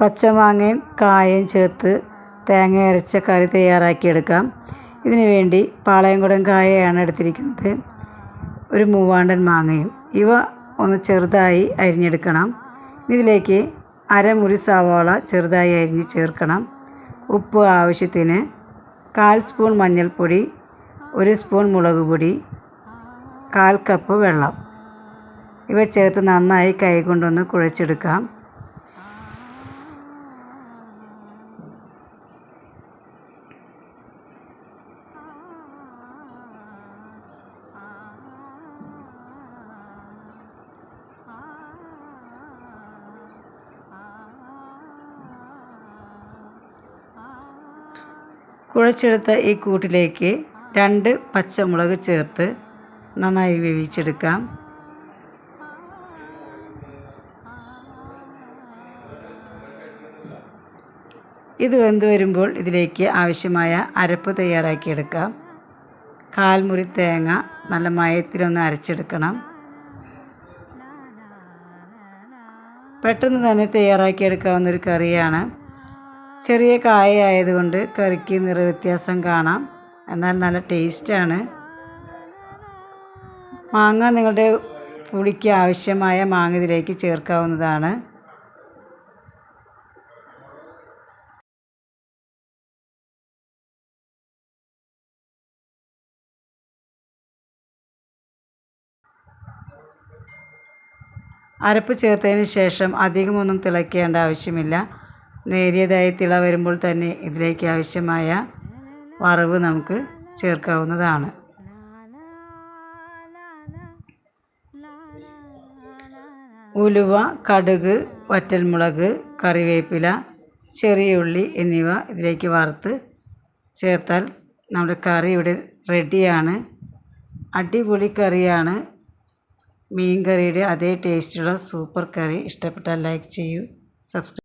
പച്ചമാങ്ങയും കായയും ചേർത്ത് തേങ്ങ അരച്ച കറി തയ്യാറാക്കിയെടുക്കാം. ഇതിനു വേണ്ടി പാളയംകുടൻ കായയാണ് എടുത്തിരിക്കുന്നത്. ഒരു മൂവാണ്ടൻ മാങ്ങയും. ഇവ ഒന്ന് ചെറുതായി അരിഞ്ഞെടുക്കണം. ഇതിലേക്ക് അരമുറി സവാള ചെറുതായി അരിഞ്ഞ് ചേർക്കണം. ഉപ്പ് ആവശ്യത്തിന് കാൽ സ്പൂൺ മഞ്ഞൾപ്പൊടി ഒരു സ്പൂൺ മുളക് പൊടി കാൽ കപ്പ് വെള്ളം. ഇവ ചേർത്ത് നന്നായി കൈ കൊണ്ടൊന്ന് കുഴച്ചെടുക്കാം. കുഴച്ചെടുത്ത ഈ കൂട്ടിലേക്ക് രണ്ട് പച്ചമുളക് ചേർത്ത് നന്നായി വേവിച്ചെടുക്കാം. ഇത് വെന്ത് വരുമ്പോൾ ഇതിലേക്ക് ആവശ്യമായ അരപ്പ് തയ്യാറാക്കിയെടുക്കാം. കാൽമുറി തേങ്ങ നല്ല മയത്തിലൊന്ന് അരച്ചെടുക്കണം. പെട്ടെന്ന് തന്നെ തയ്യാറാക്കിയെടുക്കാവുന്ന ഒരു കറിയാണ്. ചെറിയ കായ ആയതുകൊണ്ട് കറിക്ക് നിറവ്യത്യാസം കാണാം. എന്നാൽ നല്ല ടേസ്റ്റാണ്. മാങ്ങ നിങ്ങളുടെ പുളിക്ക് ആവശ്യമായ മാങ്ങ ഇതിലേക്ക് ചേർക്കാവുന്നതാണ്. അരപ്പ് ചേർത്തതിന് ശേഷം അധികമൊന്നും തിളയ്ക്കേണ്ട ആവശ്യമില്ല. നേരിയതായി തിള വരുമ്പോൾ തന്നെ ഇതിലേക്ക് ആവശ്യമായ വറവ് നമുക്ക് ചേർക്കാവുന്നതാണ്. ഉലുവ കടുക് വറ്റൽമുളക് കറിവേപ്പില ചെറിയ ഉള്ളി എന്നിവ ഇതിലേക്ക് വറുത്ത് ചേർത്താൽ നമ്മുടെ കറി ഇവിടെ റെഡിയാണ്. അടിപൊളി കറിയാണ്. മീൻ കറിയുടെ അതേ ടേസ്റ്റുള്ള സൂപ്പർ കറി. ഇഷ്ടപ്പെട്ടാൽ ലൈക്ക് ചെയ്യൂ സബ്സ്ക്രൈബ്